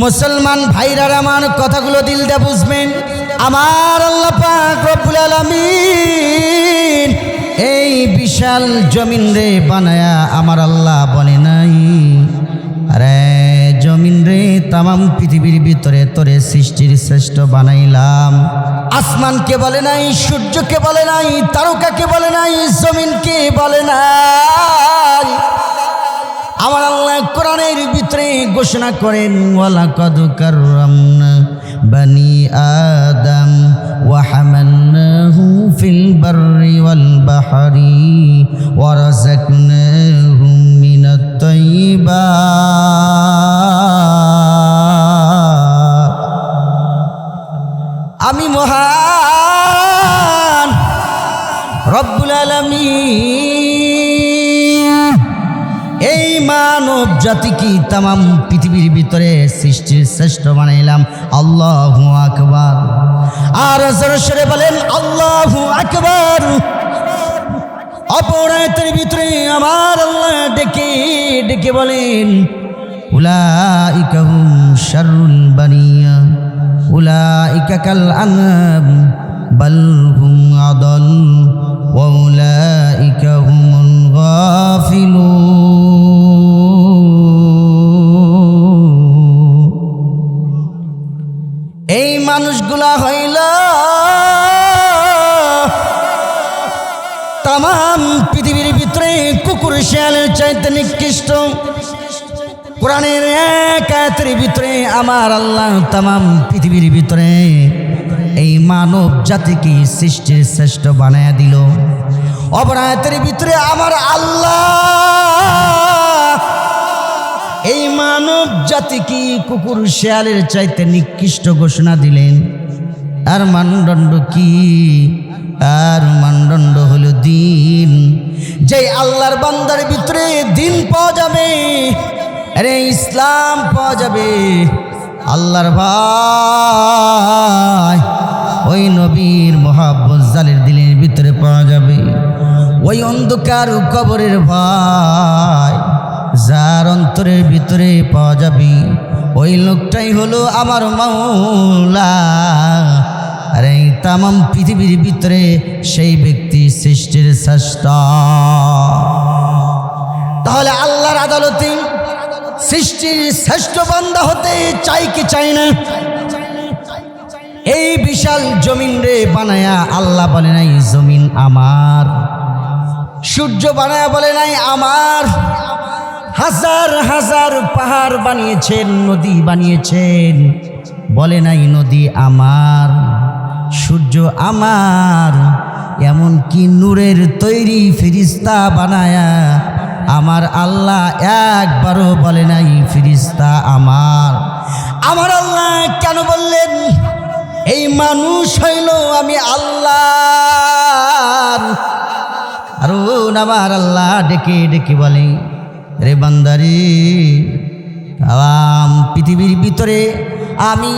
মুসলমান ভাইরার আমার কথাগুলো দিল দিয়ে বুঝবেন। আমার আল্লাহ পাক রব্বুল এই বিশাল জমিন রে বানায়া আমার আল্লাহ বলে নাই। আরে, জমিন রে তামাম পৃথিবীর ভিতরে তোরে সৃষ্টির শ্রেষ্ঠ বানাইলাম। আসমানকে বলে নাই, সূর্যকে বলে নাই, তারকাকে বলে নাই, জমিনকে বলে নাই। আমার আল্লাহ কোরআনের ভিতরে ঘোষণা করেন ওয়ালা কদ কাররামনা বানি আদম বাররি ওয়াল বাহরি ওয়া রাযাকনাহুম মিনাত তাইয়্যিবাত আমি মহান রব্বুল আলামিন মানব জাতিকে তাম পৃথিবীর ভিতরে সৃষ্টির শ্রেষ্ঠ বানাইলাম? আল্লাহ আকবার। আর সরসরে বলেন, আল্লাহ আকবার। অপরায়তের ভিতরে আমার আল্লাহ ডেকে ডেকে বলেন উলাইকাহুম শারুল বানিয়া, উলাইকা কাল আনআম বাল হুম আদল, ওয়া উলাইকা হুমুল গাফিলুন। মানুষগুলা হইল। তাম পৃথিবীর ভিতরে কুকুর শিয়ালের চাইতে নিকৃষ্ট। কোরআনের এক ভিতরে আমার আল্লাহ তাম পৃথিবীর ভিতরে এই মানব জাতিকে সৃষ্টির শ্রেষ্ঠ বানায়া দিল। অপরায়তের ভিতরে আমার আল্লাহ মানব জাতিকে কুকুর শেয়ালের চাইতে নিকৃষ্ট ঘোষণা দিলেন? আর মানদণ্ড কি? আর মানদণ্ড হলো দিন। যে আল্লাহর বান্দার ভিতরে দিন পাওয়া যাবে, আরে ইসলাম পাওয়া যাবে, আল্লাহর ভাই ওই নবীর মহাব্বত জালের দিলের ভিতরে পাওয়া যাবে। ওই অন্ধকার কবরের ভাই যার অন্তরের ভিতরে পাওয়া যাবে, ওই লোকটাই হলো আমার মাওলা। আর এই তামাম পৃথিবীর ভিতরে সেই ব্যক্তি সৃষ্টির শ্রেষ্ঠ। তাহলে আল্লাহর আদালতে সৃষ্টির শ্রেষ্ঠ বান্দা হতে চাই কি চাই না? এই বিশাল জমিন রে বানায়া আল্লাহ বলে নাই, জমিন আমার। সূর্য বানায়া বলে নাই, আমার। হাজার হাজার পাহাড় বানিয়েছেন, নদী বানিয়েছেন। বলে নাই, নদী আমার, সূর্য আমার এমন কি নূরের তৈরি ফিরিস্তা বানায়া আমার আল্লাহ একবারও বলে নাই, ফিরিস্তা আমার। আমার আল্লাহ কেন বললেন, এই মানুষ হইল আমি আল্লাহ আরও আমার আল্লাহ ডেকে ডেকে বলে রে বান্দারি, আম পৃথিবীর ভিতরে আমি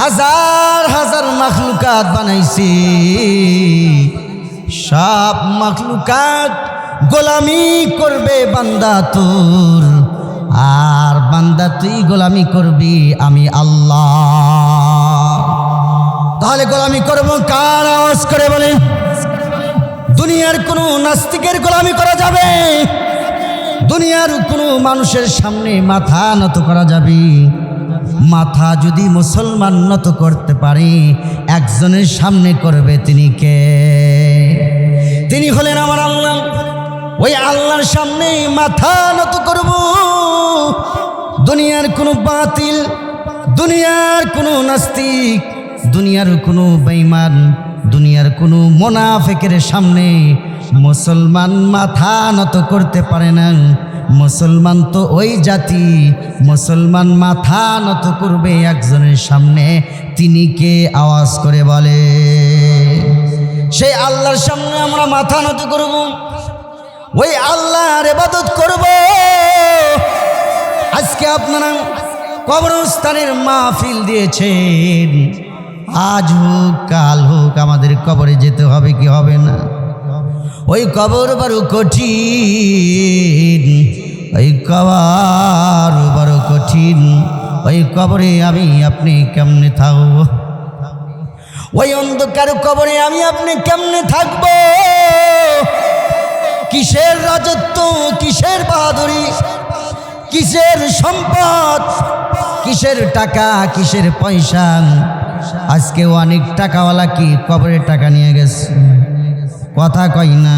হাজার হাজার মাখলুকাত বানাইছি। সব মাখলুকাত গোলামি করবে বান্দা তোর, আর বান্দা তুই গোলামি করবি আমি আল্লাহ। তাহলে গোলামি করব কার আওয়াজ করে বলে দুনিয়ার কোনো নাস্তিকের গোলামি করা যাবে? দুনিয়ার কোনো মানুষের সামনে মাথা নত করা যাবে। মাথা যদি মুসলমান নত করতে পারে, একজনের সামনে করবে তিনি কে? তিনি হলেন আমার আল্লাহ। ওই আল্লাহর সামনে মাথা নত করব। দুনিয়ার কোনো বাতিল, দুনিয়ার কোনো নাস্তিক, দুনিয়ার কোনো বেঈমান, দুনিয়ার কোনো মোনাফেকের সামনে মুসলমান মাথা নত করতে পারে না। মুসলমান তো ওই জাতি। মুসলমান মাথা নত করবে একজনের সামনে। তিনি কে? আওয়াজ করে বলে, সেই আল্লাহর সামনে আমরা মাথা নত করব। ওই আল্লাহর এবাদত করব। আজকে আপনারা কবরস্থানের মাহফিল দিয়েছেন। আজ হোক, কাল হোক, আমাদের কবরে যেতে হবে কি হবে না? ওই কবর বড় কঠিন, ওই কবর বড় কঠিন, ওই কবরে আমি আপনি কেমনে থাকব? ওই অন্ধকার কবরে আমি আপনি কেমনে থাকব? কিসের রাজত্ব, কিসের বাহাদুরি, কিসের সম্পদ, কিসের টাকা, কিসের পয়সা? আজকে অনেক টাকাওয়ালা কি কবরের টাকা নিয়ে গেছে? কথা কই না।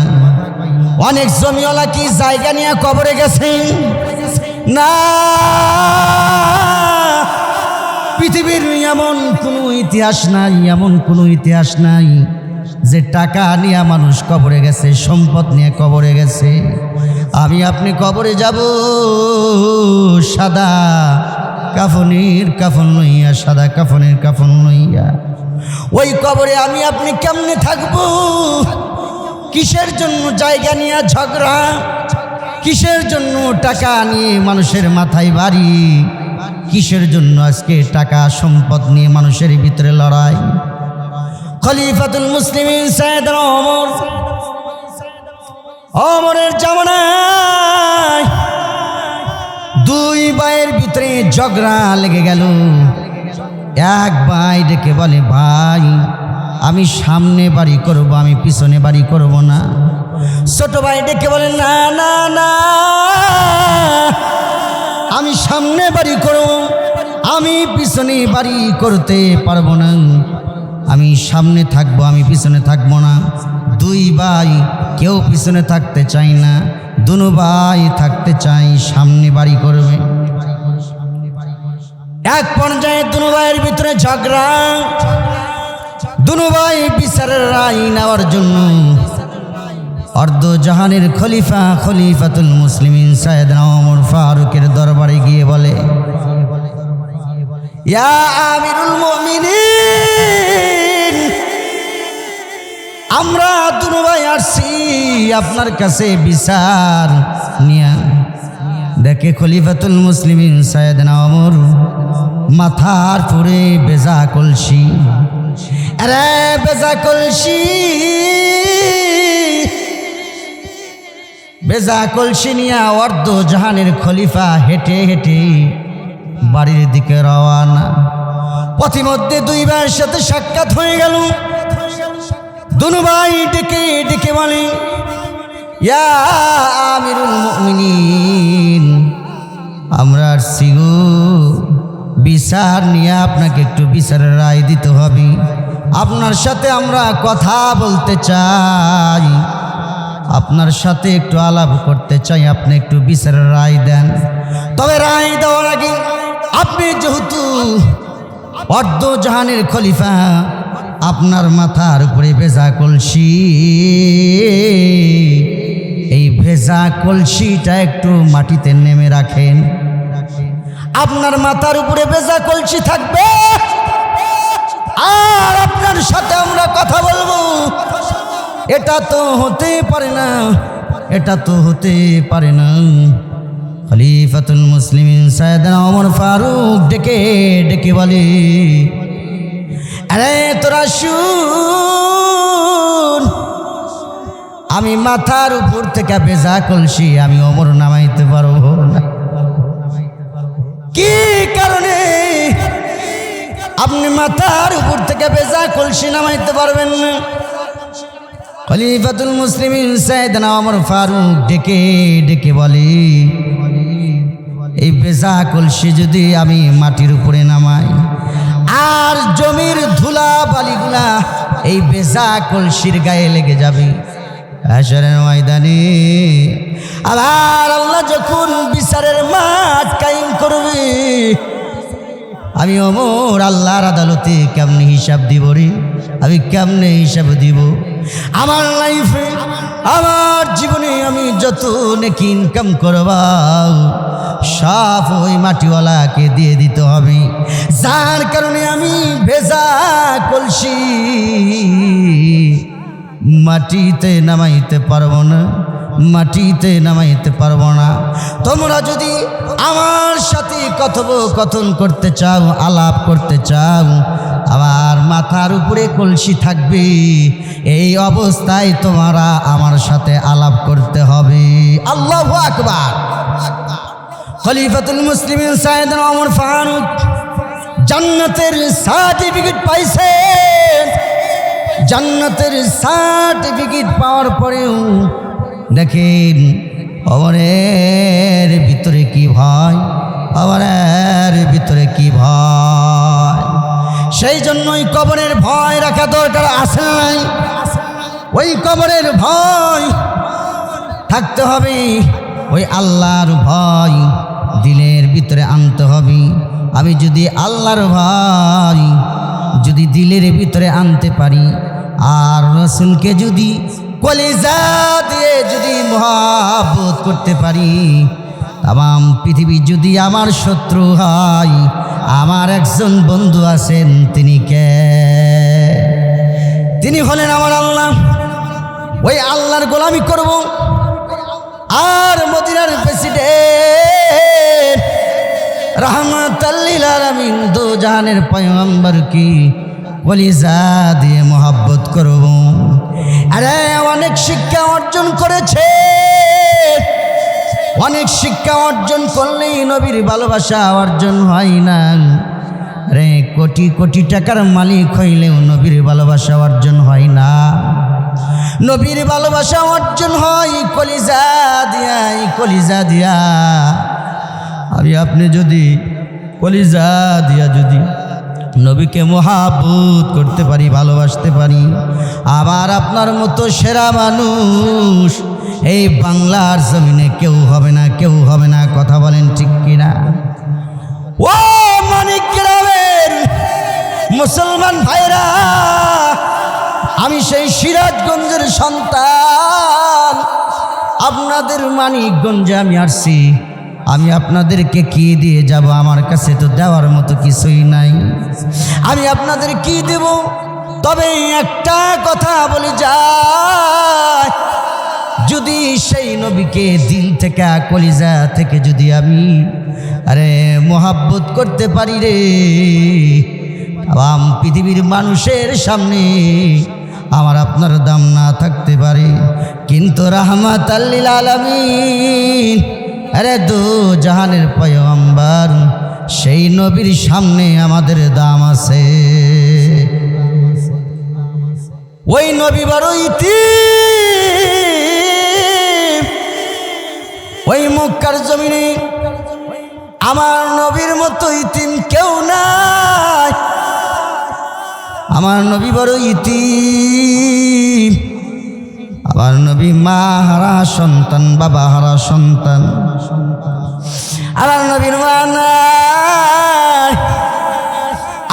অনেক জমিওয়ালা কি জায়গা নিয়ে কবরে গেছে? না। পৃথিবীর এমন কোনো ইতিহাস নাই, এমন কোনো ইতিহাস নাই যে টাকা নিয়ে মানুষ কবরে গেছে, সম্পদ নিয়ে কবরে গেছে। আমি আপনি কবরে যাব, সাদা কাফনের কাফন লইয়া, সাদা কাফনের কাফন লইয়া। ওই কবরে আমি আপনি কেমনে থাকব? কিসের জন্য জায়গা নিয়ে ঝগড়া? কিসের জন্য টাকা নিয়ে মানুষের মাথায় বাড়ি? কিসের জন্য আজকে টাকা সম্পদ নিয়ে মানুষের ভিতরে লড়াই? খলিফাতুল মুসলিম অমর অমরের জামানায় দুই ভাইয়ের ভিতরে ঝগড়া লেগে গেল। এক ভাই ডেকে বলে, ভাই আমি সামনে বাড়ি করব, আমি পিছনে বাড়ি করব না। ছোট ভাই ডেকে বলে না না না। আমি সামনে বাড়ি করব, আমি পিছনে বাড়ি করতে পারব না। আমি সামনে থাকব, আমি পিছনে থাকব না। দুই ভাই কেউ পিছনে থাকতে চাই না, দুনো ভাই থাকতে চাই সামনে বাড়ি করবে। এক পর্যায়ে দুনো ভাইয়ের ভিতরে ঝগড়া। দুনো ভাই বিচারের রায় নেওয়ার জন্য অর্ধ জাহানের খলিফা খলিফাতুল মুসলিমিন সাইদ ওমর ফারুকের দরবারে গিয়ে বলে, ইয়া আমরা দুনো ভাই আসছি আপনার কাছে বিচার নিয়া। দেখে খলিফাতুল মুসলিমিন সাইদ ওমর মাথার পুরে বেজা কলসি। আরে বেজা কলসি। বেজা কলসি নিয়া অর্ধ জাহানের খলিফা হেঁটে হেঁটে বাড়ির দিকে রওয়ানা। পথিমধ্যে দুই ভাইয়ের সাথে সাক্ষাৎ হয়ে গেল। দুনু ভাই ডেকে ডেকে বলে, ইয়া আমিরুল আমরা আসছি গো। বিচার নিয়ে আপনাকে একটু বিচারের রায় দিতে হবে। আপনার সাথে আমরা কথা বলতে চাই। আপনার সাথে একটু আলাপ করতে চাই, আপনি একটু বিচারের রায় দেন। তবে রায় দেওয়ার আগে আপনি যেহেতু অর্ধ জাহানের খলিফা, আপনার মাথার উপরে ভেজা কলসি। এই ভেজা কলসিটা একটু মাটিতে নেমে রাখেন। আপনার মাথার উপরে ভেজা কলসি থাকবে। আর আপনার সাথে আমরা কথা বলব। এটা তো হতে পারে না, এটা তো হতে পারে না। খলিফাতুল মুসলিম সায়দানা অমর ফারুক ডেকে ডেকে বলে, আরে তোরা শুন, আমি মাথার উপর থেকে বেজা কলসি, আমি অমর নামাইতে পারব না। কি কারণে? আপনি মাথার উপর থেকে বেজা কলসি নামাইতে পারবেন না। খলিফাতুল মুসলিম সাইদনা ওমর ফারুক ডেকে ডেকে বলে, এই বেজা কলসি যদি আমি মাটির উপরে নামাই, আর জমির ধুলা বালিগুলা এই বেজা কলসির গায়ে লেগে যাবে। হাসরের ময়দানে আবার আল্লাহ যখন বিচারের মাঠ কায়েম করবে আমি অমর আল্লাহর আদালতে কেমনে হিসাব দিব রে? আমি কেমনে হিসাব দিব? আমার লাইফে আমার জীবনে আমি যত নেকি ইনকাম করবা সব ওই মাটিওয়ালাকে দিয়ে দিতে হবে। যার কারণে আমি ভেজা কলসি, মাটিতে নামাইতে পারব না। মাটিতে নামাইতে পারব না। তোমরা যদি আমার সাথে কথোপকথন করতে চাও, আলাপ করতে চাও আবার মাথার উপরে কলসি থাকবে। এই অবস্থায় তোমরা আমার সাথে আলাপ করতে হবে। আল্লাহ আকবার। খলিফাতুল মুসলিম সাইদ ওমর ফারুক জান্নাতের সার্টিফিকেট পাইছে জান্নাতের সার্টিফিকেট পাওয়ার পরেও দেখেন অমরের ভিতরে কি ভয়? অমরের ভিতরে কি ভয়? সেই জন্যই কবরের ভয় রাখা দরকার না নাই। ওই কবরের ভয় থাকতে হবে। ওই আল্লাহর ভয় দিলের ভিতরে আনতে হবে। আমি যদি আল্লাহর ভয় যদি দিলের ভিতরে আনতে পারি, আর রসুলকে যদি কলিজা দিয়ে যদি মহাবত করতে পারি তাম পৃথিবী যদি আমার শত্রু হয়, আমার একজন বন্ধু আছেন, তিনি কে? তিনি হলেন আমার আল্লাহ। ওই আল্লাহর গোলামি করব। আর মদিনার প্রেসিডেন্ট রহমত আমিন দো জাহানের পয়গম্বর কি কলিজা দিয়ে মোহাব্বত করব। আরে, অনেক শিক্ষা অর্জন করেছে। অনেক শিক্ষা অর্জন করলেই নবীর ভালোবাসা অর্জন হয় না। রে কোটি কোটি টাকার মালিক হইলেও নবীর ভালোবাসা অর্জন হয় না। নবীর ভালোবাসা অর্জন হয় কলিজা দিয়া কলিজা দিয়া। আমি আপনি যদি কলিজা দিয়া যদি নবীকে মহাবুত করতে পারি, ভালোবাসতে পারি। আবার আপনার মতো সেরা মানুষ, এই বাংলার জমিনে কেউ হবে না, কেউ হবে না, কথা বলেন ঠিক কিনা? ও মানিক গ্রামের মুসলমান ভাইরা, আমি সেই সিরাজগঞ্জের সন্তান। আপনাদের মানিকগঞ্জে আমি আসছি। আমি আপনাদেরকে কি দিয়ে যাব? আমার কাছে তো দেওয়ার মতো কিছুই নাই। আমি আপনাদের কি দেব? তবে একটা কথা বলে যায় যদি সেই নবীকে দিল থেকে, কলিজা থেকে যদি আমি, আরে, মোহাব্বত করতে পারি রে। আম পৃথিবীর মানুষের সামনে আমার আপনার দাম না থাকতে পারে। কিন্তু রাহমাত আল্লিল আলমিন আরে দু জাহানের পয়ম্বার সেই নবীর সামনে আমাদের দাম আছে। ওই নবী বড় ইতি। ওই মুক্কার জমিনে আমার নবীর মতো ইতিম কেউ নাই। আমার নবী বড় ইতিম আমার নবী মা, হারা সন্তান, বাবা হারা সন্তান। আমার নবীর মা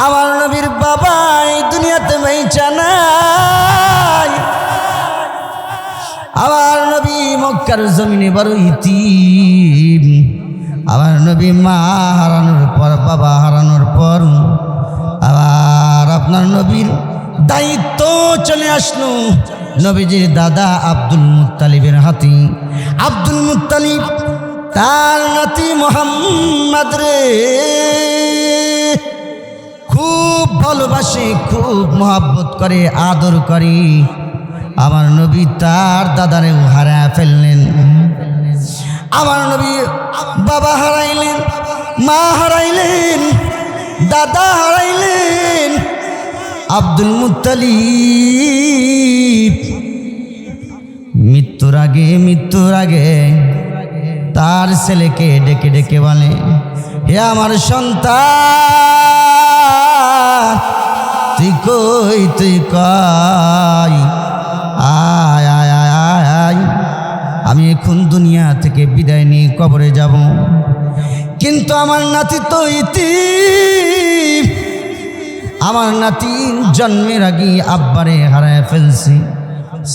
আমার নবীর বাবা এই দুনিয়াতে মেইচা নাই। আমার নবী মক্কার জমিনে বড় ইতিম। আমার নবী মা হারানোর পর, বাবা হারানোর পর, আবার আপনার নবীর দায়িত্ব চলে আসলো। নবীজির দাদা আব্দুল মুত্তালিবের হাতি। আব্দুল মুত্তালিব, তার নাতি মোহাম্মদ রে। খুব ভালোবাসে, খুব মহাব্বত করে, আদর করে। আমার নবী তার দাদারেও হারা ফেললেন। আমার নবী বাবা হারাইলেন, মা হারাইলেন, দাদা হারাইলেন। আব্দুল মুতালিব মৃত্যুর আগে মৃত্যুর আগে তার ছেলেকে ডেকে ডেকে বলে, হে আমার সন্তান, তুই কই তুই কই? আয় আয় আয় আয় আয়। আমি এখন দুনিয়া থেকে বিদায় নিয়ে কবরে যাব। কিন্তু আমার নাতি তো ইতি। আমার নাতি জন্মের আগে আব্বারে হারায় ফেলছি।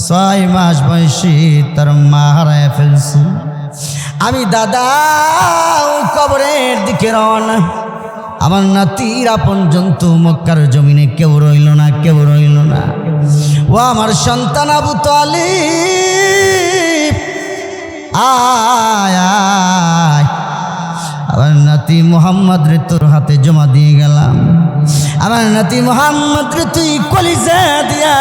ছয় মাস বয়সে তার মা হারায় ফেলছি। আমি দাদা কবরের দিকে রওনা। আমার নাতির আপন জন্তু মক্কার জমিনে কেউ রইল না, কেউ রইল না। ও আমার সন্তান আবু তালিব। আয়। আমার নাতি মোহাম্মদ রে তোর হাতে জমা দিয়ে গেলাম। আমার নাতি মোহাম্মদ রে তুই কলিজা দিয়া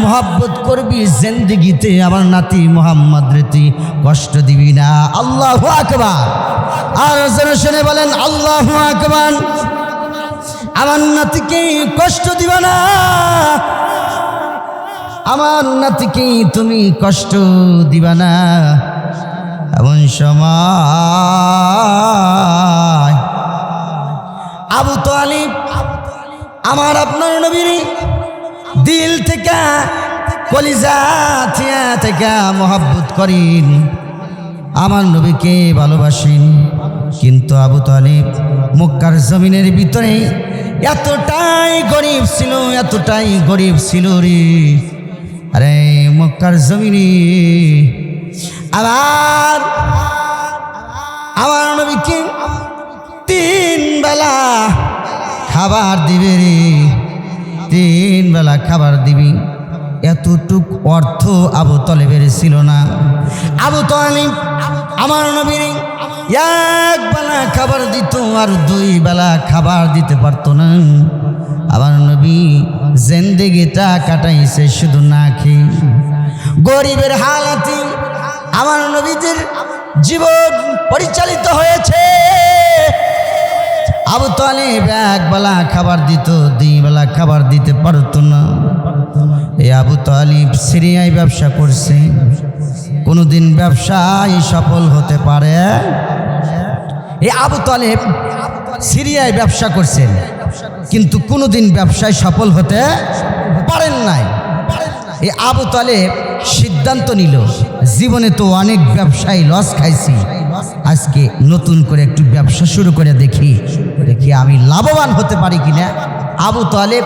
মোহাব্বত করবি জিন্দিগিতে। আমার নাতি মোহাম্মদ রে তুই কষ্ট দিবি না। আল্লাহ আকবার। আর শুনে বলেন, আল্লাহ আকবার। আমার নাতিকে কষ্ট দিবা না। আমার নাতিকে তুমি কষ্ট দিবা না। এমন সময় আবু তো তালিব, আমার আপনার নবীর দিল থেকে কলিজা থিয়া থেকে মহাব্বত করেন। আমার নবীকে ভালোবাসেন, কিন্তু আবু তালিব মক্কার জমিনের ভিতরে এতটাই গরিব ছিল, এতটাই গরিব ছিল রে। আরে মক্কার জমিনে আবার আমার নবীকে তিন বেলা খাবার দিবে রে। তিন বেলা খাবার দিবি। এতটুক অর্থ আবু তলেবের ছিল না। আবু তলিব আমার নবীর এক বেলা খাবার দিত আর দুই বেলা খাবার দিতে পারতো না। আমার নবী জেন্দেগিটা কাটাইছে শুধু না খেয়ে। গরিবের হালাতি আমার নবীদের জীবন পরিচালিত হয়েছে। আবু তালেব এক বেলা খাবার দিত দুই বেলা খাবার দিতে পারতো না। এই আবু তালিব সিরিয়ায় ব্যবসা করছে। কোনোদিন ব্যবসায় সফল হতে পারে। এই আবু তালেব সিরিয়ায় ব্যবসা করছেন, কিন্তু কোনোদিন ব্যবসায় সফল হতে পারেন নাই। এই আবু তালেব সিদ্ধান্ত নিল জীবনে তো অনেক ব্যবসায়ী লস খাইছি। আজকে নতুন করে একটু ব্যবসা শুরু করে দেখি। দেখি আমি লাভবান হতে পারি কিনা। আবু তালেব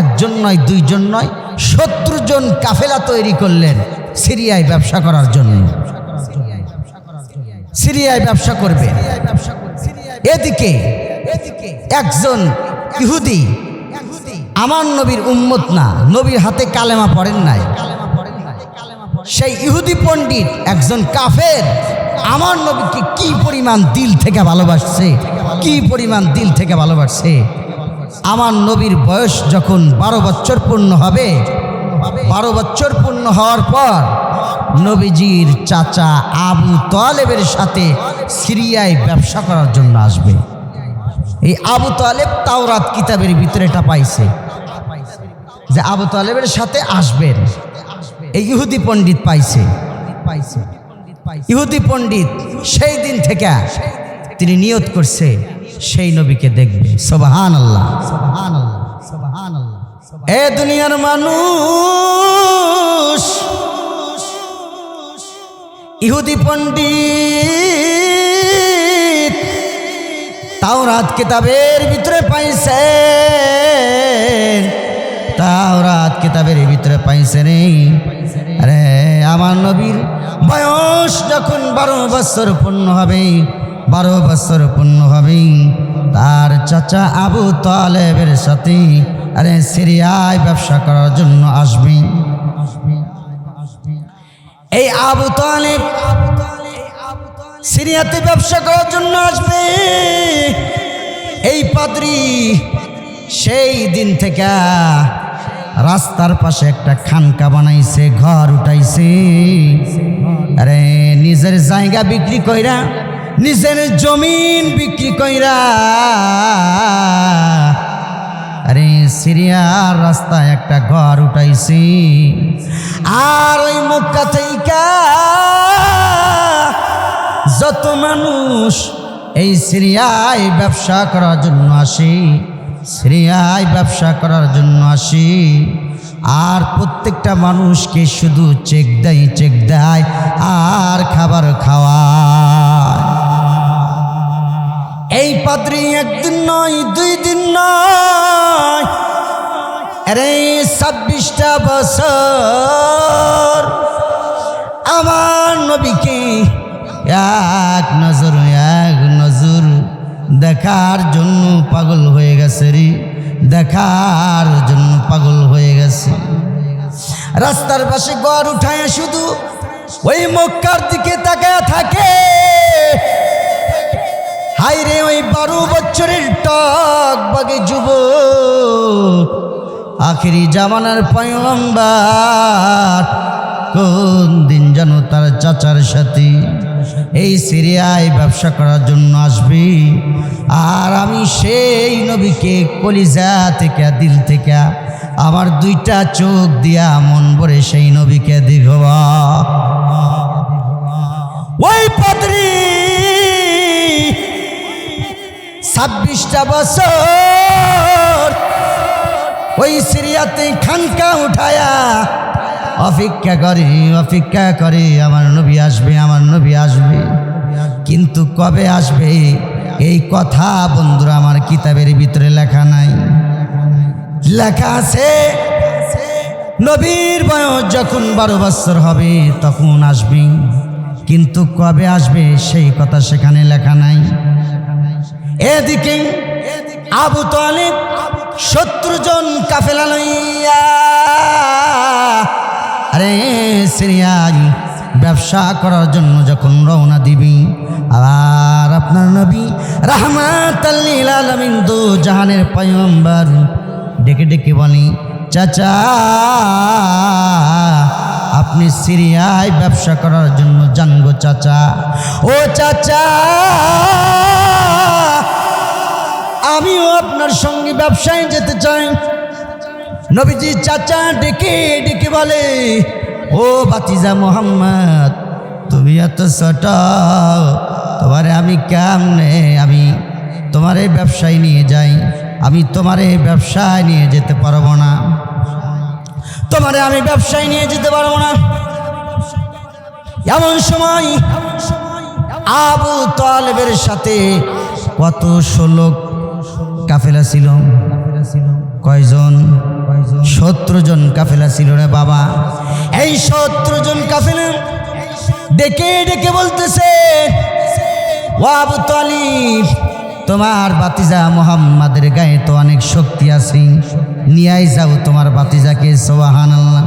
একজন নয়, দুইজন নয়, সত্তর জন কাফেলা তৈরি করলেন সিরিয়ায় ব্যবসা করার জন্য। সিরিয়ায় ব্যবসা করবে। এদিকে একজন ইহুদি। আমার নবীর উম্মত না, নবীর হাতে কালেমা পড়েন নাই। সেই ইহুদি পণ্ডিত একজন কাফের, আমার নবীকে কি পরিমাণ দিল থেকে ভালোবাসছে? কি পরিমাণ দিল থেকে ভালোবাসছে? আমার নবীর বয়স যখন বারো বছর পূর্ণ হবে, বারো বছর পূর্ণ হওয়ার পর নবীজির চাচা আবু তালেবের সাথে সিরিয়ায় ব্যবসা করার জন্য আসবে। এই আবু তালেব তাওরাত কিতাবের ভিতরে এটা পাইছে যে আবু তালেবের সাথে আসবেন। এই ইহুদি পণ্ডিত পাইছে। পাইছে ইহুদি পণ্ডিত সেই দিন থেকে তিনি নিয়ত করছে, সেই নবীকে দেখবে। সবহান আল্লাহ সবহান এ দুনিয়ার মানুষ, ইহুদি পণ্ডিত তাওরাত কিতাবের ভিতরে পাইছেন। তাওরাত কিতাবের ভিতরে পাইছে এই আরে, আমার নবীর বয়স যখন বারো বছর পূর্ণ হবে, বারো বছর পূর্ণ হবে, তার চাচা আবু তালেবের সাথে, আরে, সিরিয়ায় ব্যবসা করার জন্য আসবে। এই আবু তালেব সিরিয়াতে ব্যবসা করার জন্য আসবে। এই পাদ্রি সেই দিন থেকে রাস্তার পাশে একটা খানকা বানাইছে, ঘর উঠাইছে। আরে, নিজের জায়গা বিক্রি কইরা, নিজের জমিন বিক্রি কইরা। আরে, সিরিয়ার রাস্তায় একটা ঘর উঠাইছি। আর ওই মুখটা থেকে যত মানুষ এই সিরিয়ায় ব্যবসা করার জন্য আসে। সিরিয়ায় ব্যবসা করার জন্য আসি। আর প্রত্যেকটা মানুষকে শুধু চেক দেয় চেক দেয়, আর খাবার খাওয়ায়। এই পাত্রী একদিন নয়, দুই দিন নয়, আরে ছাব্বিশটা বছর আমার নবীকে এক নজর এক নজর দেখার জন্য পাগল হয়ে গেছে দেখার জন্য পাগল হয়ে গেছে। রাস্তার পাশে গড় উঠায় শুধু ওই মক্কার দিকে তাকায় থাকে। হাইরে ওই বারো বছরের টক বাগে যুব আখেরি জামানার পয়ম্বার কোন দিন যেন তার চাচার সাথে এই সিরিয়ায় ব্যবসা করার জন্য আসবি। আর আমি সেই নবীকে কলিজা থেকে, দিল থেকে আমার দুইটা চোখ দিয়া মন ভরে সেই নবীকে দেখব। ওই পাত্রী ছাব্বিশটা বছর ওই সিরিয়াতে খানকা উঠায়া অপেক্ষা করে অপেক্ষা করে, আমার নবী আসবে, আমার নবী আসবে। কিন্তু কবে আসবে? এই কথা বন্ধুরা, আমার কিতাবের ভিতরে লেখা নাই। লেখা আছে, নবীর বয়স যখন বারো বছর হবে, তখন আসবে। কিন্তু কবে আসবে, সেই কথা সেখানে লেখা নাই। এদিকে আবু তালিব সত্তর জন কাফেলা লইয়া আরে সিরিয়ায় ব্যবসা করার জন্য যখন রওনা দিবি আর আপনার নবী রাহমাত আলমিন দু জাহানের পয়ম্বর ডেকে ডেকে বলি, চাচা, আপনি সিরিয়ায় ব্যবসা করার জন্য জানগো চাচা। ও চাচা, আমিও আপনার সঙ্গে ব্যবসায় যেতে চাই। নবীজি চাচা ডেকে ডেকে বলে, ও বাতিজা মোহাম্মদ, তুমি এত ছোট, তোমারে আমি কেমনে, আমি তোমার ব্যবসায় নিয়ে যাই, আমি তোমার ব্যবসায় নিয়ে যেতে পারব না। তোমারে আমি ব্যবসায় নিয়ে যেতে পারব না। এমন সময় আবু তালেবের সাথে কত ষোলো কাফেলা ছিল। কয়জন? সত্তর জন কাফেলা ছিল রে বাবা। এই সত্তর জন কাফেলা ডেকে ডেকে বলতেছে তোমার বাতিজা মোহাম্মদের গায়ে তো অনেক শক্তি আছে। নিয়াই যাও তোমার বাতিজাকে সোহান আল্লাহ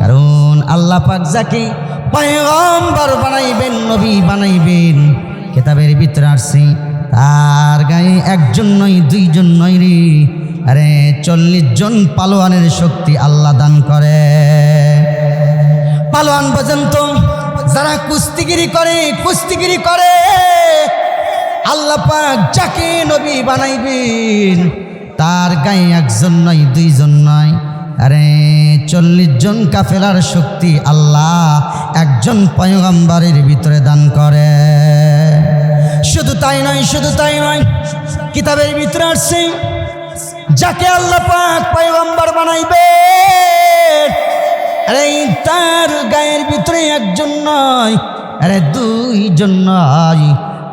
কারণ আল্লাহ পাক যাকে পয়গম্বর বানাইবেন, নবী বানাইবেন, কেতাবের ভিতরে আসছি, তার গায়ে একজন নয়, দুইজন নয় রে। আরে চল্লিশ জন পালোয়ানের শক্তি আল্লাহ দান করে। পালোয়ান পর্যন্ত যারা কুস্তিগিরি করে কুস্তিগিরি করে, আল্লাহ পাক যাকে নবী বানাইবেন, তার গায়ে একজন নয়, দুইজন নয়। আরে চল্লিশ জন কাফেলার শক্তি আল্লাহ একজন পয়গম্বরের ভিতরে দান করে। শুধু তাই নয়, শুধু তাই নয়, কিতাবের ভিতরে আসছে যাকে আল্লাহ পাক পয়গম্বর বানাইবে, আরে তার গায়ের ভিতরে একজন নয়, আরে দুইজন নয়,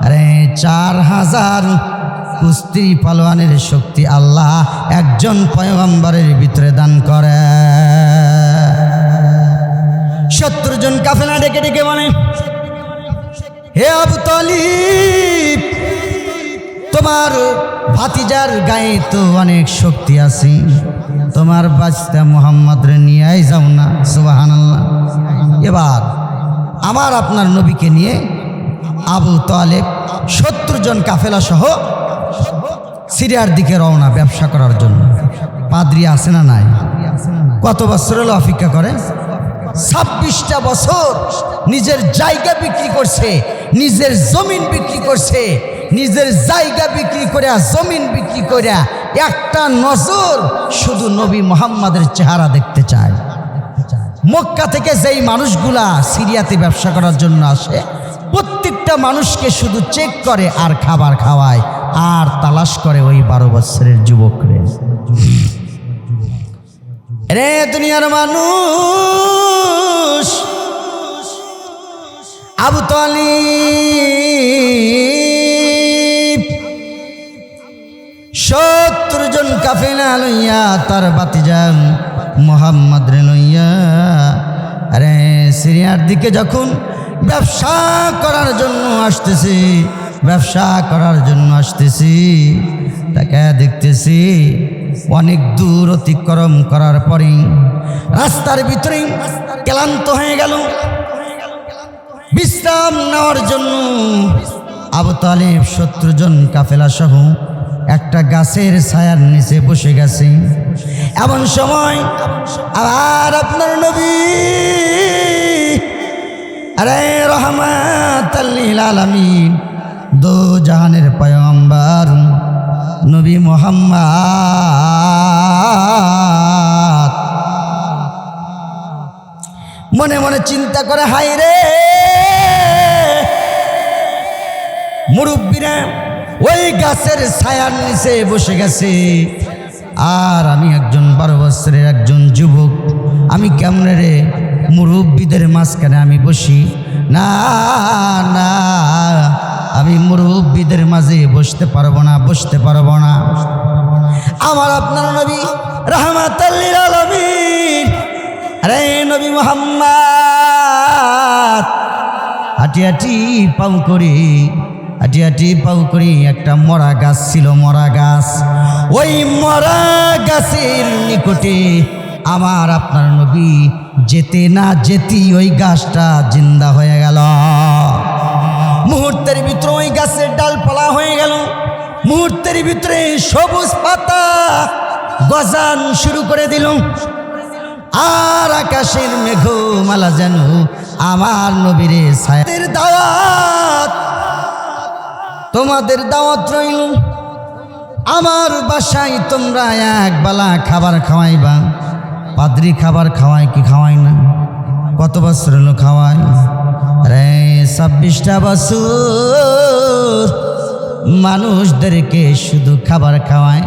আরে চার হাজার কুস্তি পালোয়ানের শক্তি আল্লাহ একজন পয়গম্বরের ভিতরে দান করে। সত্তর জন কাফেলা ডেকে ডেকে মানে হে আবু তালিব তোমার ভাতিজার গায়ে তো অনেক শক্তি আছে। তোমার বাচ্চা মোহাম্মদ রে নিয়ে যাও না সুবাহান এবার আমার আপনার নবীকে নিয়ে আবু তালেব সত্তর জন কাফেলা সহ সিরিয়ার দিকে রওনা ব্যবসা করার জন্য। পাদ্রি আসে না নাই? কত বছর হলো অপেক্ষা করে? ছাব্বিশটা বছর নিজের জায়গা বিক্রি করছে, নিজের জমিন বিক্রি করছে নিজের জায়গা বিক্রি করে জমিন বিক্রি করে একটা নজর শুধু নবী মোহাম্মদের চেহারা দেখতে চায়। মক্কা থেকে যেই মানুষগুলা সিরিয়াতে ব্যবসা করার জন্য আসে, প্রত্যেকটা মানুষকে শুধু চেক করে আর খাবার খাওয়ায়, আর তালাশ করে ওই বারো বছরের যুবকরে। রে দুনিয়ার মানুষ, আবু তালিব সত্তর জন কাফেলা লইয়া তার বাতিজান মোহাম্মদ রে লইয়া। আরে, সিরিয়ার দিকে যখন ব্যবসা করার জন্য আসতেছি, ব্যবসা করার জন্য আসতেছি, তাকে দেখতেছি অনেক দূর অতিক্রম করার পরে রাস্তার ভিতরে ক্লান্ত হয়ে গেল। বিশ্রাম নেওয়ার জন্য আবু তালেব সত্তর জন কাফেলা সহ একটা গাছের ছায়ার নিচে বসে গেছে। এমন সময় আবার আপনার নবী আরে রহমাত আলামিন দো জাহানের পয়গম্বর নবী মোহাম্মদ। মনে মনে চিন্তা করে হাই রে! মুরব্বীরা ওই গাছের ছায়ার নিচে বসে গেছে। আর আমি একজন বারো বছরের একজন যুবক, আমি কেমন রে মুরব্বীদের মাঝখানে আমি বসি? না না, আমি মুরব্বীদের মাঝে বসতে পারব না, বসতে পারব না। আমার আপনার নবী আরে নবী মোহাম্মদ, হাঁটি হাঁটি পাউ করি হাঁটি পাউ করি, একটা মরা গাছ ছিল মরা গাছ। ওই মরা গাছের নিকটে আমার আপনার নবী যেতে না যেতি ওই গাছটা জিন্দা হয়ে গেল। মুহূর্তের ভিতরে ওই গাছের ডাল ডালপালা হয়ে গেল। মুহূর্তের ভিতরে সবুজ পাতা গজান শুরু করে দিল। আর আকাশের মেঘমালা যেন আমার নবীরে সায়ের দাওয়াত তোমাদের দাওয়াত রইল। আমার বাসায় তোমরা এক বেলা খাবার খাওয়াইবা। পাদ্রি খাবার খাওয়ায় কি খাওয়াই না? কত বছর হলো খাওয়াই রে, ছাব্বিশটা বছর মানুষদেরকে শুধু খাবার খাওয়ায়।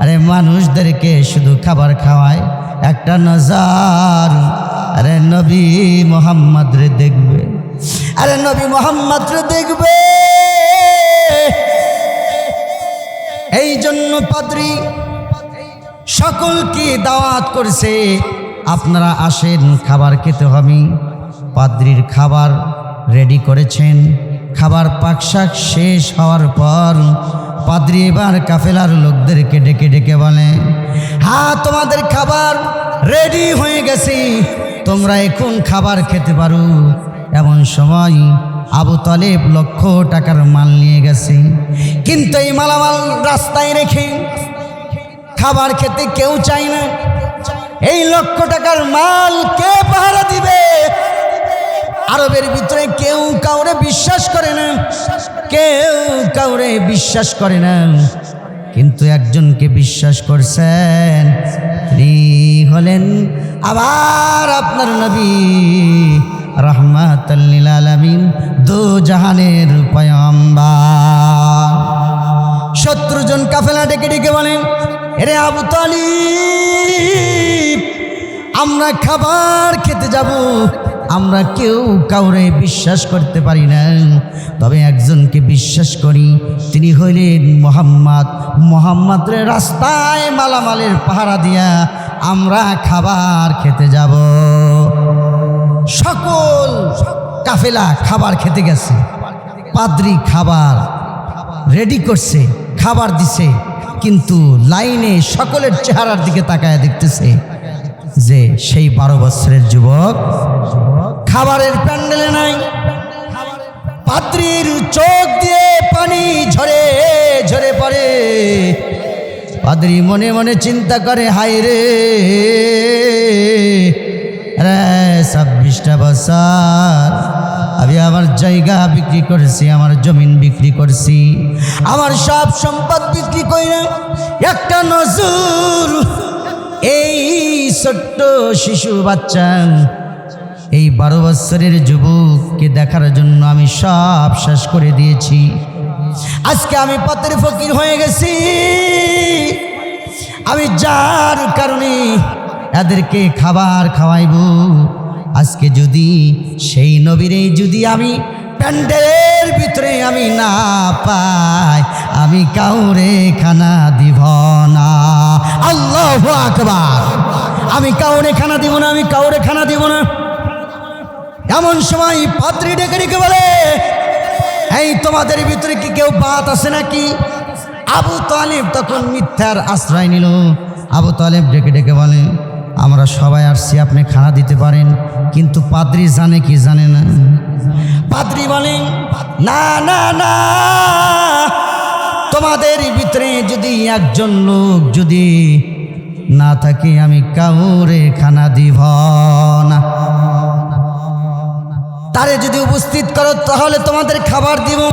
আরে, মানুষদেরকে শুধু খাবার খাওয়ায়। একটা নজার। আরে, নবী মোহাম্মদ রে দেখবে। আরে, নবী মোহাম্মদ রে দেখবে। এই জন্য পাদ্রী সকলকে দাওয়াত করছে, আপনারা আসেন, খাবার খেতে হবে। পাদ্রির খাবার রেডি করেছেন। খাবার পাকশাক শেষ হওয়ার পর পাদ্রি এবার কাফেলার লোকদেরকে ডেকে ডেকে বলে হ্যাঁ তোমাদের খাবার রেডি হয়ে গেছে। তোমরা এখন খাবার খেতে পারো। এমন সময় আবু তালেব লক্ষ টাকার মাল নিয়ে গেছে। কিন্তু এই মালামাল রাস্তায় রেখে খাবার খেতে কেউ চায় না। এই লক্ষ টাকার মাল কে পাহারা দিবে? আরবের ভিতরে কেউ কাউরে বিশ্বাস করে না। কেউ কাউরে বিশ্বাস করে না। কিন্তু একজনকে বিশ্বাস করছেন, তিনি হলেন আবার আপনার নবী। রহমাতাল্লিল দু জাহানের পয়ম্বার শত্রুজন কাফেলা ডেকে ডেকে বলেন, এরে আবু তালিব, আমরা খাবার খেতে যাব, আমরা কেউ কাউরে বিশ্বাস করতে পারি না। তবে একজনকে বিশ্বাস করি, তিনি হইলেন মোহাম্মদ। মোহাম্মদের রাস্তায় মালামালের পাহারা দিয়া আমরা খাবার খেতে যাব। সকল কাফেলা খাবার খেতে গেছে। পাদ্রি খাবার রেডি করছে, খাবার দিছে, কিন্তু লাইনে সকলের চেহারার দিকে তাকায় দেখতেছে যে সেই বারো বছরের যুবক খাবারের প্যান্ডেলে নাই। পাত্রীর চোখ দিয়ে পানি ঝরে ঝরে পড়ে। পাদ্রি মনে মনে চিন্তা করে রে রে ছাব্বিশটা বছর। আমি আমার জায়গা বিক্রি করেছি, আমার জমিন বিক্রি করছি। আমার সব সম্পদ বিক্রি করে একটা নজর, এই ছোট্ট শিশু বাচ্চা, এই বারো বছরের যুবককে দেখার জন্য আমি সব শেষ করে দিয়েছি। আজকে আমি পথের ফকির হয়ে গেছি। আমি যার কারণে এদেরকে খাবার খাওয়াইব। আজকে যদি সেই নবীরে যদি আমি প্যান্ডেলের ভিতরে আমি না পাই, আমি কাউরে খানা দিব না। আল্লাহ আকবার। আমি কাউরে খানা দিব না, আমি কাউরে খানা দিব না। এমন সময় পাত্রী ডেকে ডেকে বলে, এই তোমাদের ভিতরে কি কেউ বাত আছে নাকি? আবু তালেব তখন মিথ্যার আশ্রয় নিল। আবু তালেব ডেকে ডেকে বলে আমরা সবাই আসছি আপনি খানা দিতে পারেন, কিন্তু পাদ্রি জানে কি জানে না? পাদ্রি বলেন না না না, তোমাদের ভিতরে যদি একজন লোক যদি না থাকে, আমি কাউরে খানা দিব না। তারে যদি উপস্থিত করো, তাহলে তোমাদের খাবার দিব।